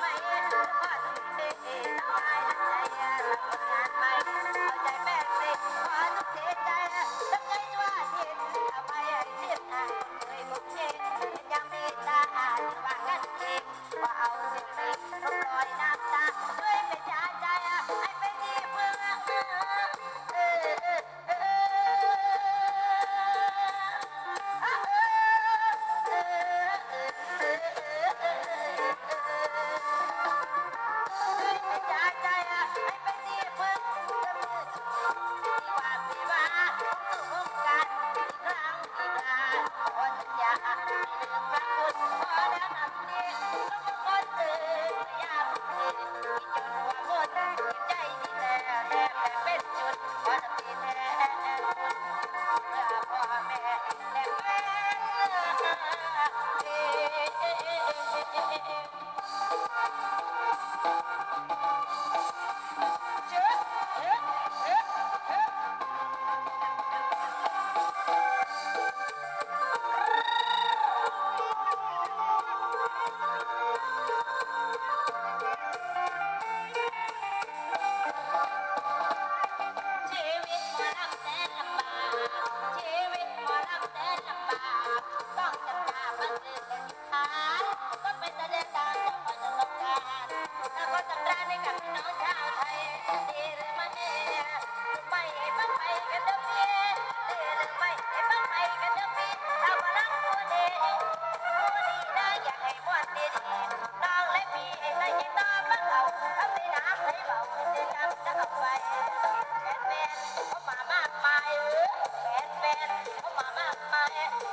my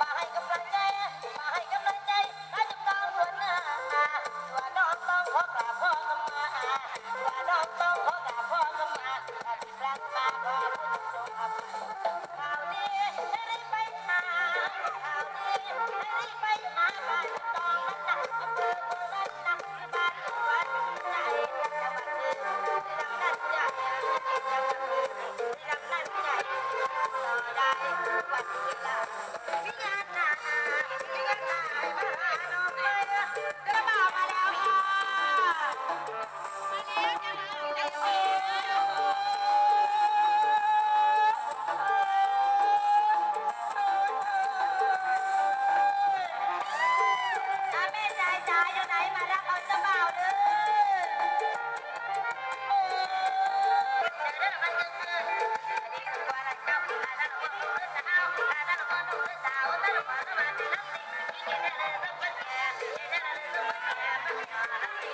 มาให้กำลังใจมาให้กำลังใจถ้าจะต้องหัวหน้าว่าน้องต้องขอกรบพ่อกำมาว่าน้องต้องขอกรบพ่อกำมาถ้าจะรักมาพ่อจะจงอภ Trabalha, vai